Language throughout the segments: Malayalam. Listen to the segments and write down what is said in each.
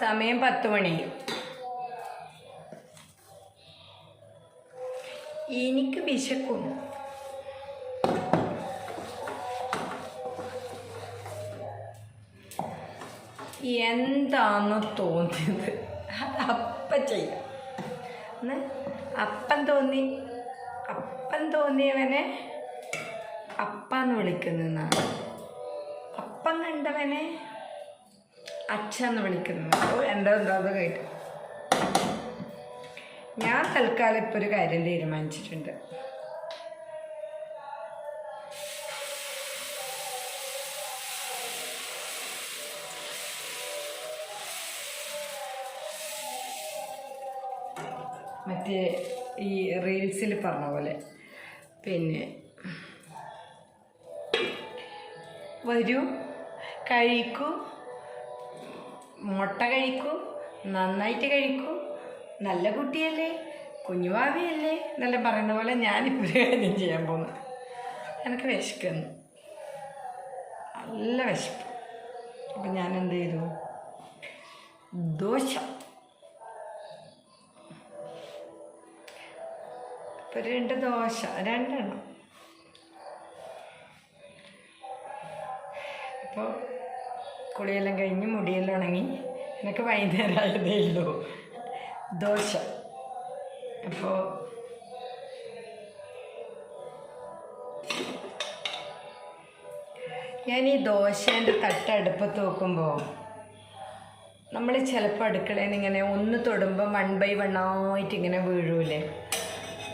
സമയം പത്ത് മണി. എനിക്ക് വിശക്കുന്നു എന്താന്ന് തോന്നിയത് അപ്പം ചെയ്യാം. അപ്പം തോന്നി. അപ്പം തോന്നിയവനെ അപ്പാന്ന് വിളിക്കുന്നതാണ് അപ്പം കണ്ടവനെ അച്ഛന്ന് വിളിക്കുന്നത്. അപ്പോൾ എന്റെ എന്താ കേട്ടു. ഞാൻ തൽക്കാലം ഇപ്പോൾ ഒരു കാര്യം തീരുമാനിച്ചിട്ടുണ്ട്. മറ്റേ ഈ റീൽസിൽ പറഞ്ഞ പോലെ. പിന്നെ വരൂ. കഴിക്കൂ. മുട്ട കഴിക്കൂ. നന്നായിട്ട് കഴിക്കൂ. നല്ല കുട്ടിയല്ലേ. കുഞ്ഞുവാവിയല്ലേ എന്നെല്ലാം പറയുന്ന പോലെ ഞാൻ ഒരു കാര്യം ചെയ്യാൻ പോകുന്നു. എനിക്ക് വിശക്കുന്നു. നല്ല വിശപ്പ്. അപ്പം ഞാൻ എന്ത് ചെയ്തു? ദോശ. ഇപ്പം രണ്ട് ദോശ. രണ്ടെണ്ണം. അപ്പോൾ കുളിയെല്ലാം കഴിഞ്ഞ് മുടിയെല്ലാം ഉണങ്ങി. എനിക്ക് വൈകുന്നേരം ആയതേ ഉള്ളൂ. ദോശ. അപ്പോൾ ഞാൻ ഈ ദോശേന്റെ തട്ട് അടുപ്പത്ത് വെക്കുമ്പോൾ നമ്മൾ ചിലപ്പോൾ അടുക്കളയിൽ ഇങ്ങനെ ഒന്ന് തൊടുമ്പോൾ വൺ ബൈ വൺ ആയിട്ട് ഇങ്ങനെ വീഴൂലേ?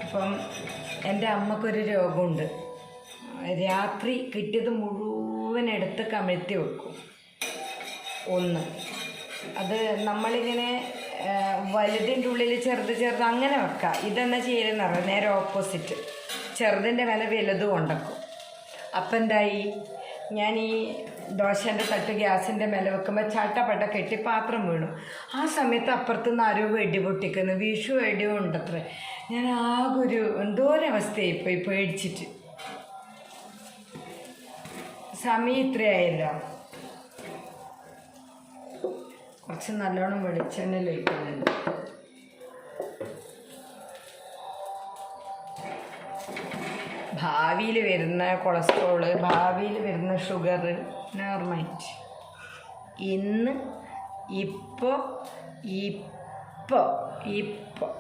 അപ്പം എന്റെ അമ്മക്കൊരു രോഗമുണ്ട്. രാത്രി കിട്ടിയത് മുഴുവൻ എടുത്ത് കമിഴ്ത്തി വെക്കും. ഒന്ന്. അത് നമ്മളിങ്ങനെ വലുതിന്റെ ഉള്ളിൽ ചെറുത് ചെറുത് അങ്ങനെ വെക്കുക ഇതെന്നാ ചെയ്യലെന്ന് പറയാം നേരെ ഓപ്പോസിറ്റ്. ചെറുതിന്റെ വില വലുത് കൊണ്ടക്കും. അപ്പം എന്തായി? ഞാൻ ഈ ദോശേന്റെ തട്ട് ഗ്യാസിന്റെ മേലെ വെക്കുമ്പോൾ ചട്ടപ്പട്ട കെട്ടി പാത്രം വീണു. ആ സമയത്ത് അപ്പുറത്തുനിന്ന് ആരോ വെടി പൊട്ടിക്കുന്നു. വിഷു വെടിയും ഉണ്ടത്രേ ഞാൻ ആകെ ഒരു എന്തോരവസ്ഥയായി പോയി പേടിച്ചിട്ട്. സമയം ഇത്രയായല്ലോ. കുറച്ച് നല്ലോണം വെളിച്ചെണ്ണ ലഭിക്കുന്നുണ്ട് ഭാവിയിൽ വരുന്ന കൊളസ്ട്രോൾ ഭാവിയിൽ വരുന്ന ഷുഗർ നോർമൈറ്റ്. ഇന്ന് ഇപ്പോൾ ഇപ്പോൾ ഇപ്പോൾ